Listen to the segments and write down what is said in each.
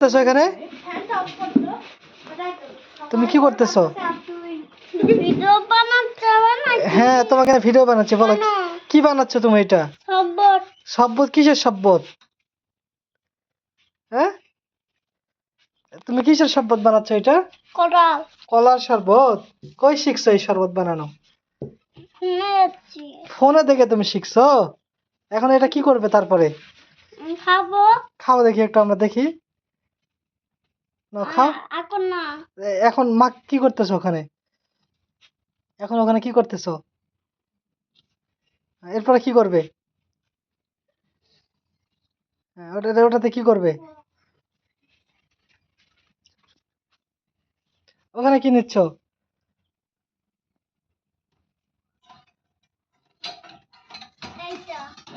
করতেছো এখানে? তুমি কি করতেছো? হ্যাঁ তোমাকে ভিডিও বানাচ্ছি বলো। কি বানাচ্ছো তুমি এটা? শব্বত কিসের শব্বত হ্যাঁ? তুমি কিসের শব্বত বানাচ্ছো এটা? কলার। শরবত? কই শিখছো এই শরবত বানানো? ফোনে দেখে তুমি শিখছো? এখন এটা কি করবে তারপরে? খাব। খাও দেখি একটু আমরা দেখি। খাও। এখন না। এখন মা কি করতেছো ওখানে? এখন ওখানে কি করতেছো? এরপরে কি করবে? হ্যাঁ, ওটা ওটাতে কি করবে? ওখানে কি নিচ্ছ?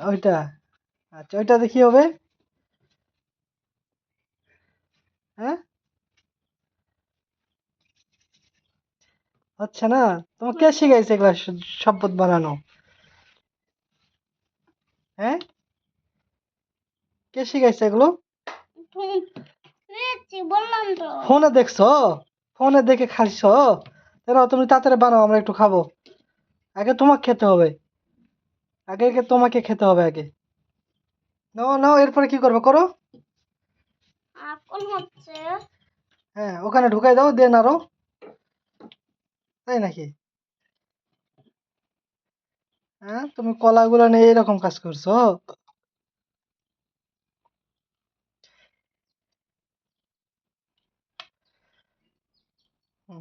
ওইটা। আচ্ছা ওইটাতে কি হবে? হ্যাঁ? হচ্ছে না তোমার কে শিখাইছে এগুলা স- শপথ বানানো? হ্যাঁ? কে শিখাইছে এগুলো? ফোনে দেখছ? ফোনে দেখে খাইছো? তাহলে তুমি তাড়াতাড়ি বানাও আমরা একটু খাব। আগে তোমাকে খেতে হবে। আগে আগে তোমাকে খেতে হবে আগে। নাও নাও এরপরে কি করবে করো? হ্যাঁ ওখানে ঢুকাই দাও দেন আরও। তাই নাকি? হ্যাঁ তুমি কলাগুলো নিয়ে এরকম কাজ করছ?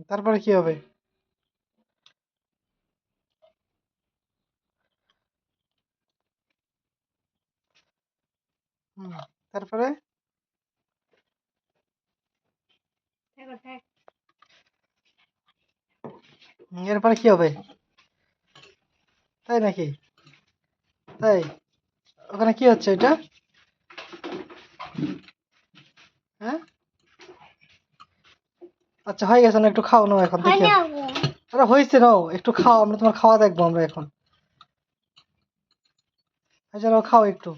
তারপরে কি হবে? তারপরে? এরপরে কি হবে? তাই নাকি? তাই? ওখানে কি হচ্ছে এটা? হ্যাঁ? আচ্ছা হয়ে গেছে না একটু খাও নাও এখন দেখি। আরে হয়েছে নাও একটু খাও আমরা তোমার খাওয়া দেখব আমরা এখন। আচ্ছা নাও খাও একটু।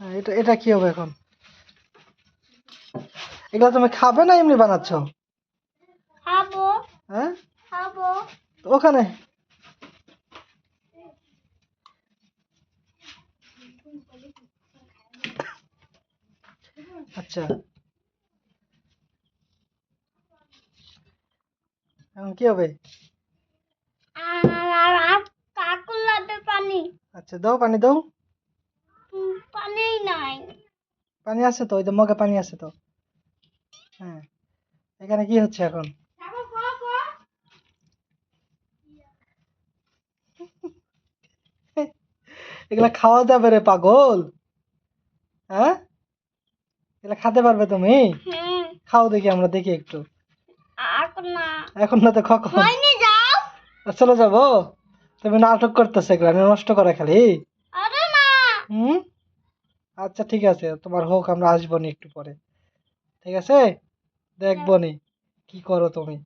হ্যাঁ এটা এটা কি হবে এখন? এগুলো তুমি খাবে না এমনি বানাচ্ছো? খাব। হ্যাঁ? খাব। ওখানে। আচ্ছা। এখন কি হবে? পানি। আচ্ছা দাও পানি দাও। পানিই নাই। পানি আছে তো ওই মগে পানি আছে তো। হ্যাঁ এখানে কি হচ্ছে এখন? এগুলা খাওয়া যাবে রে পাগল। হ্যাঁ? এগুলা খেতে পারবে তুমি? খাও দেখি আমরা দেখি একটু। এখন না। তো কখন? চলে যাব? তুমি নাটক করতেছে এগুলা নষ্ট করে খালি? হুম? আচ্ছা ঠিক আছে তোমার হোক আমরা আসব নি একটু পরে। ঠিক আছে? দেখব নি। কি করো তুমি?